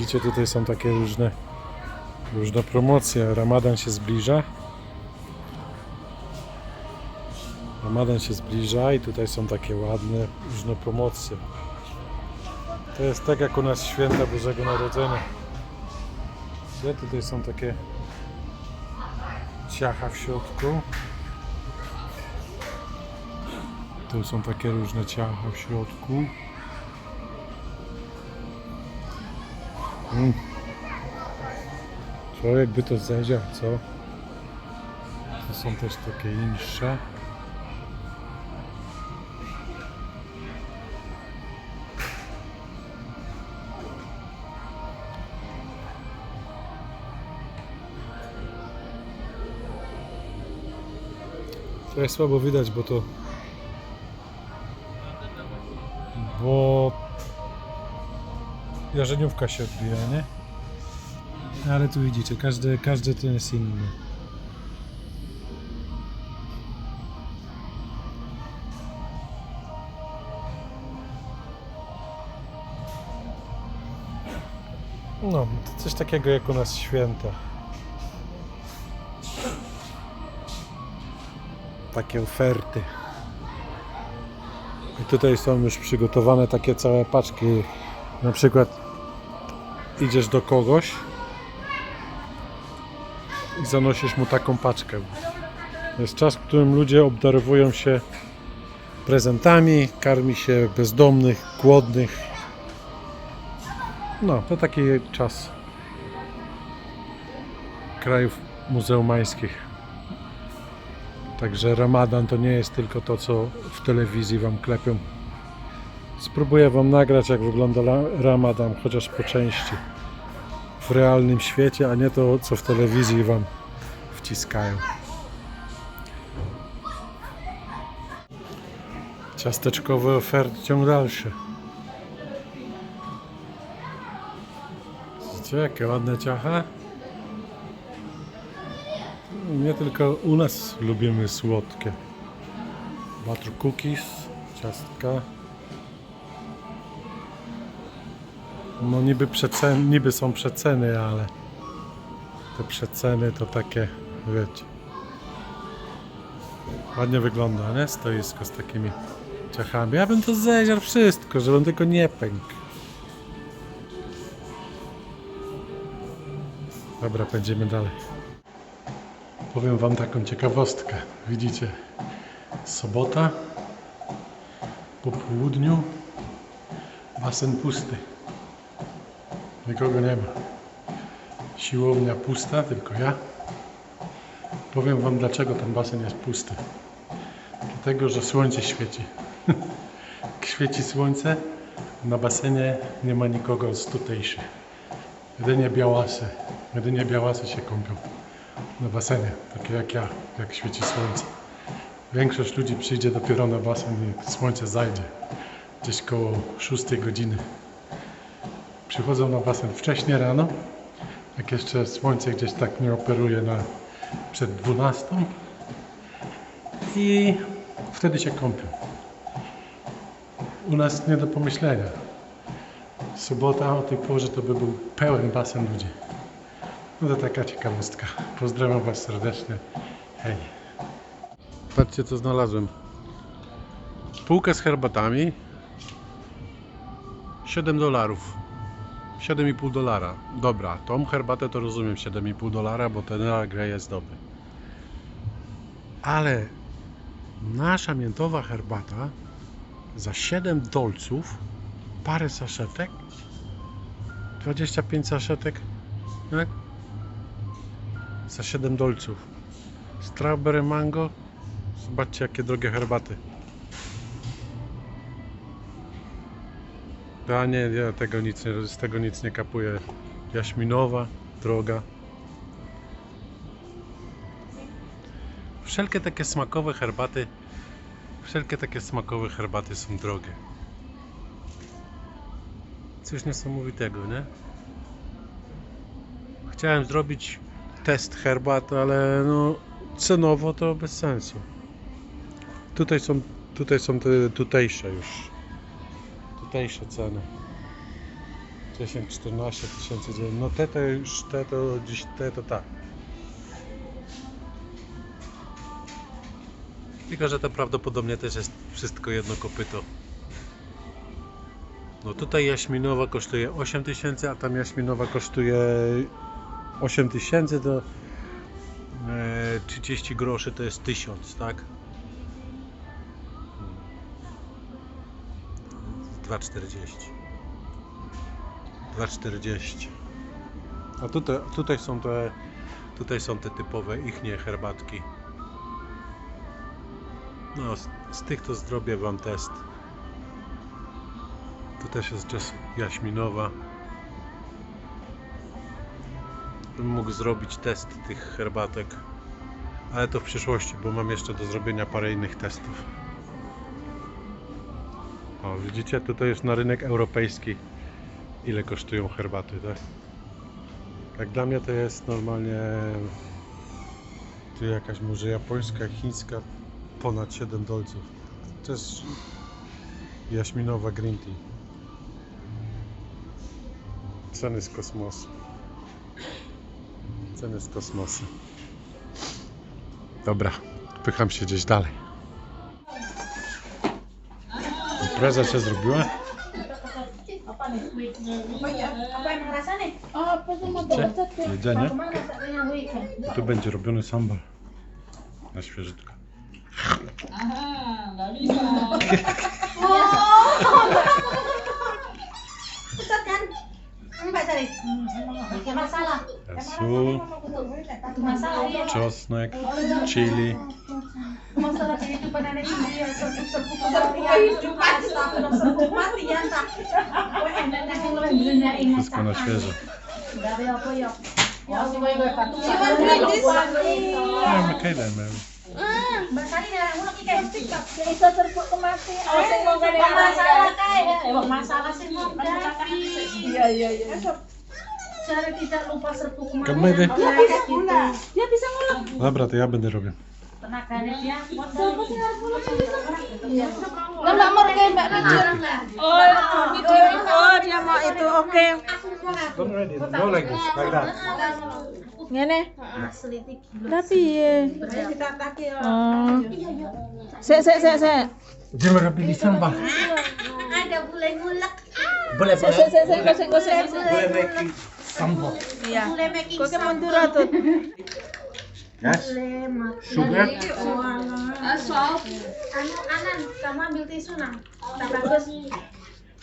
Widzicie, tutaj są takie różne, różne promocje. Ramadan się zbliża. Ramadan się zbliża i tutaj są takie ładne, różne promocje. To jest tak jak u nas święta Bożego Narodzenia. Gdzie tutaj są takie ciacha w środku. Tu są takie różne ciacha w środku. Mm. Człowiek by to zęział, co? Tu są też takie insze. Trochę słabo widać, bo to jarzeniówka się odbija, nie? Ale tu widzicie, każdy, każdy to jest inny. No, to coś takiego jak u nas święta. Takie oferty. I tutaj są już przygotowane takie całe paczki. Na przykład idziesz do kogoś i zanosisz mu taką paczkę. Jest czas, w którym ludzie obdarowują się prezentami, karmi się bezdomnych, głodnych. No, to taki czas krajów muzeumańskich. Także Ramadan to nie jest tylko to, co w telewizji wam klepią. Spróbuję wam nagrać, jak wygląda Ramadan, chociaż po części. W realnym świecie, a nie to, co w telewizji wam wciskają. Ciasteczkowe oferty ciąg dalszy. Widzicie, jakie ładne ciacha? Nie tylko u nas lubimy słodkie. Butter cookies, ciastka. No niby, niby są przeceny, ale te przeceny to takie, wiecie. Ładnie wygląda, nie? Stoisko z takimi ciachami. Ja bym to zeziarł wszystko, żeby on tylko nie pękł. Dobra, będziemy dalej. Powiem Wam taką ciekawostkę. Widzicie, sobota, po południu, basen pusty. Nikogo nie ma. Siłownia pusta, tylko ja. Powiem Wam, dlaczego ten basen jest pusty. Dlatego, że słońce świeci. Świeci słońce, na basenie nie ma nikogo z tutejszych. Jedynie białasy. Jedynie białasy się kąpią na basenie, takie jak ja, jak świeci słońce. Większość ludzi przyjdzie dopiero na basen, jak słońce zajdzie, gdzieś koło 6 godziny. Przychodzą na basen wcześnie rano, jak jeszcze słońce gdzieś tak nie operuje na przed 12 i wtedy się kąpią. U nas nie do pomyślenia. Sobota o tej porze to by był pełen basen ludzi. No to taka ciekawostka. Pozdrawiam Was serdecznie. Hej. Patrzcie co znalazłem. Półkę z herbatami. 7 dolarów. 7,5 dolara. Dobra, tą herbatę to rozumiem 7,5 dolara, bo ten Grey jest dobry. Ale nasza miętowa herbata za 7 dolców parę saszetek 25 saszetek tak? za 7 dolców. Strawberry mango. Zobaczcie jakie drogie herbaty. Ja nie, ja tego nic nie, z tego nic nie kapuję. Jaśminowa, droga. Wszelkie takie smakowe herbaty, wszelkie takie smakowe herbaty są drogie. Coś niesamowitego, nie? Chciałem zrobić test herbat, ale no cenowo to bez sensu. Tutaj są, tutaj są te tutejsze już. Tutejsze ceny. 10-14 tysięcy dziennie. No te to już, te to dziś, te to tak. Tylko, że to prawdopodobnie też jest wszystko jedno kopyto. No tutaj jaśminowa kosztuje 8 tysięcy, a tam jaśminowa kosztuje 8 tysięcy, to e, 30 groszy to jest 1000, tak? 2,40 2,40 A tutaj, tutaj są te tutaj są te typowe ichnie herbatki. No z, z tych to zrobię wam test. Tu też jest jazz jaśminowa. Bym mógł zrobić test tych herbatek ale to w przyszłości, bo mam jeszcze do zrobienia parę innych testów o, widzicie, tutaj jest na rynek europejski ile kosztują herbaty, tak? Jak dla mnie to jest normalnie tu jakaś może japońska, chińska ponad 7 dolców. To jest jaśminowa green tea. Ceny z kosmosu. Ceny z kosmosu. Dobra, pycham się gdzieś dalej. Impreza się zrobiła? Ya? Jedzenie. Tu będzie robiony sambal. Na świeżutko. Aha, dari masalah. So, czosnek, chili. Masalah kehidupan anak India, serbu kehidupan, serbu mati ya tak. Wszystko na świeżo. Ja, Michaela, Mary. Basari kita. Bisa serpuk masalah masalah sih Cara tidak lupa serbu ya. Dia bisa ngulang. Dia bisa ngulang. Oh, berarti ya bener oke. Tenaganya dia. Sih harus iya. Mbak Najur. Oh, oh dia mau itu. Oke. Don't ready. Go like this, like that. Ngene. asli iki gila. Lah piye? Ditatake Oh. Sik, sik, sik, sik. Robili sambal. Ada bule ngulek. Boleh, Sik, sik, sik, sik, gosek, gosek. Boleh making sambal. Iya. Bule making Kok ke mundur atut. Yes. Sugar. Anu Anan, kamu ambil tisu nang. Tak bagus.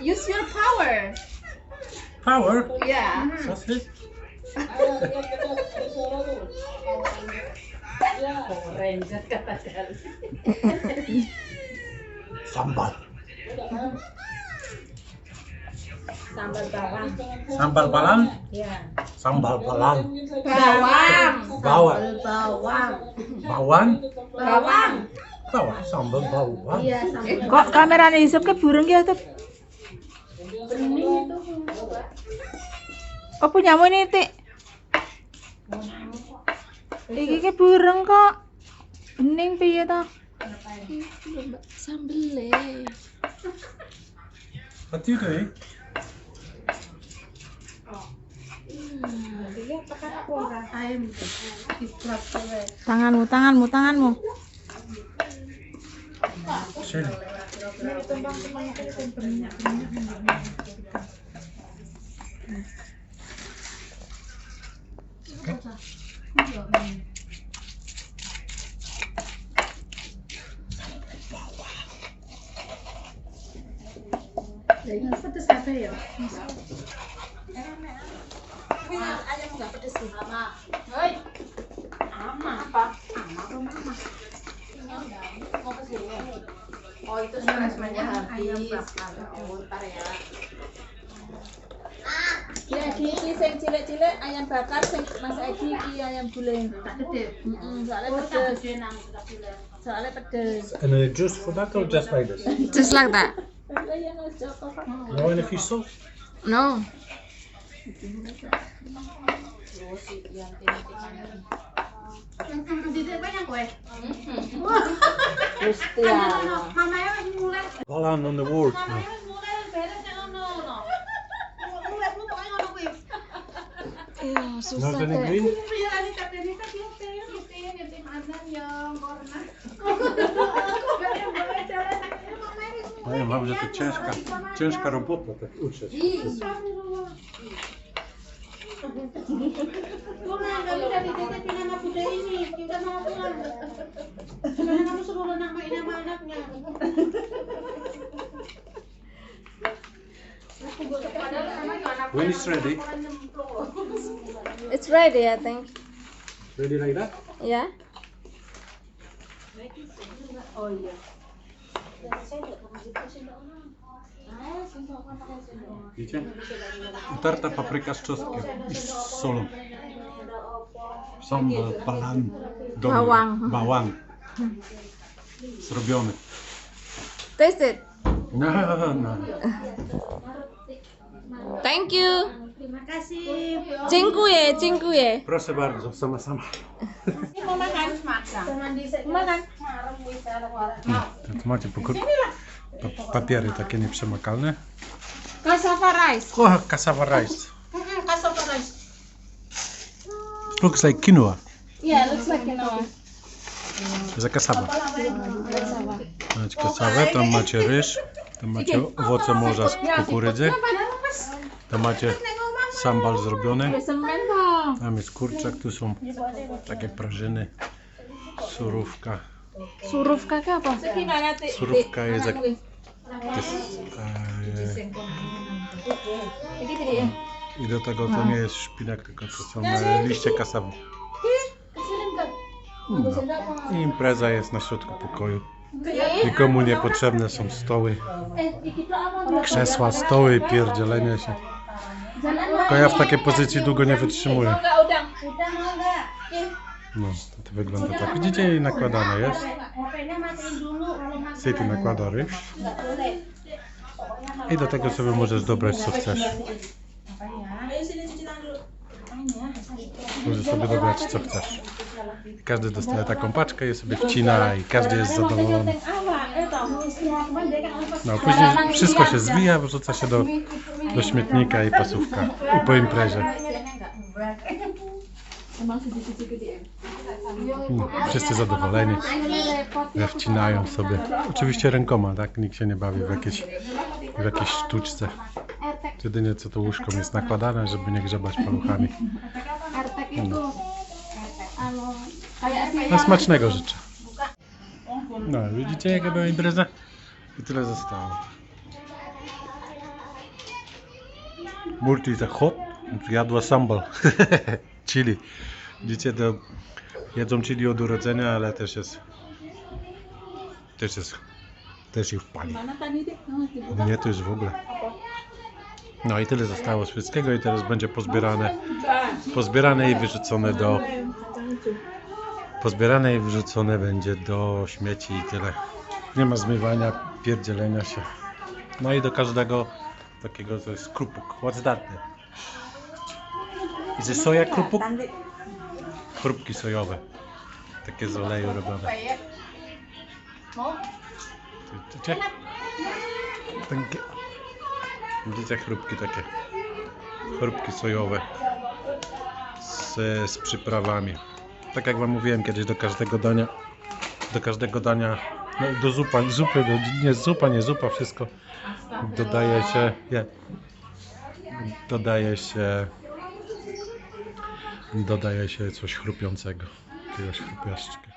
Use your power. Power. Yeah. Sausage. Sambal. Sambal bawang. Sambal balang. Ya. Sambal balang. Bawang. Bawang. Sambal bawang. Bawang. Bawang. Bawang. Sambal bawang. Iya, sambal. Kok kameranya isep ke burung ya tuh? Bening itu. Oh punyamu ini tik. Iki ke burung kok. Bening piye ta? Sambele. What do you doing? Diserap kowe. Tanganmu, tanganmu, tanganmu. Chili. Ini pedes apa ya? Ayam nggak pedes sih. Mama. Hei. Ama apa? Ama apa mama? Mau ke stressnya habis. Oh, ntar ya. Ya iki iki sing cilik-cilik ayam bakar sing Mas Edi iki ayam guling. Gede. Heeh, soalnya Oh, tak pedes. tak. Soalnya pedes. And a juice for that or just like this? Just like that. Iya. No any fish sauce? No. Cristiano. Wala on the word. Ew, so No, then it green? Mają, mam, że to robota, tak uczyć. When it's ready, It's ready, I think. ready like that? Yeah. Widzicie? Utarta papryka z czosnkiem i z solą. Sambal balan. domy. Bawang. Bałan. Zrobiony. Taste it. No, no. Thank you. Terima kasih. Dziękuję, dziękuję. Proszę bardzo, sama sama. Makan? Di Makan. Tu macie pokój. Pa papiery takie nieprzemakalne. Cassava rice. O, cassava rice. Kasih rice. Looks like quinoa. Yeah, looks like quinoa. Za kasawa. Macie kasawę, tam macie ryż, tam macie owoce morza z kukurydzy, tam macie sambal zrobiony, tam jest kurczak, tu są takie prażyny, surówka. Surówka ke apa? Gimana ti? Surówka jest jak... jest, e. I do tego to nie jest szpinak, tylko to są e, liście kasawy. No. I impreza jest na środku pokoju. Nikomu niepotrzebne są stoły, krzesła, stoły, pierdzielenie się. Tylko ja w takiej pozycji długo nie wytrzymuję. No, to, wygląda tak. Widzicie, nakładane jest. Nakłada ryż. Enggak boleh. I do tego sobie możesz dobrać co chcesz. Możesz sobie dobrać co chcesz. Każdy dostaje taką paczkę i sobie wcina i każdy jest zadowolony. No, później wszystko się zwija, wrzuca się do, do śmietnika i pasówka. I po imprezie. Mm, Wszyscy zadowoleni. Wcinają sobie. Oczywiście rękoma, tak? Nikt się nie bawi w jakieś, w jakiejś sztuczce. Jedynie co to łóżką jest nakładane, żeby nie grzebać paluchami. Si No smacznego życzę. No, widzicie jaka była impreza? I tyle zostało. Multi za hop, jadła sambal. chili. Widzicie, to jedzą chili od urodzenia, ale też jest też jest też ich wpali. Nie, to już w ogóle. No i tyle zostało z wszystkiego i teraz będzie pozbierane, pozbierane i wyrzucone do pozbierane i wyrzucone będzie do śmieci i tyle. Nie ma zmywania, pierdzielenia się. No i do każdego takiego to jest krupuk. What's that? Is it soja krupuk? Chrupki sojowe. Takie z oleju robione. Widzicie? Takie, widzicie chrupki takie. Chrupki sojowe z, z przyprawami. Tak jak wam mówiłem kiedyś do każdego dania do każdego dania no, do zupa, zupy, do, nie zupa, nie zupa, wszystko dodaje się nie, dodaje się dodaje się coś chrupiącego jakiegoś chrupiaszczka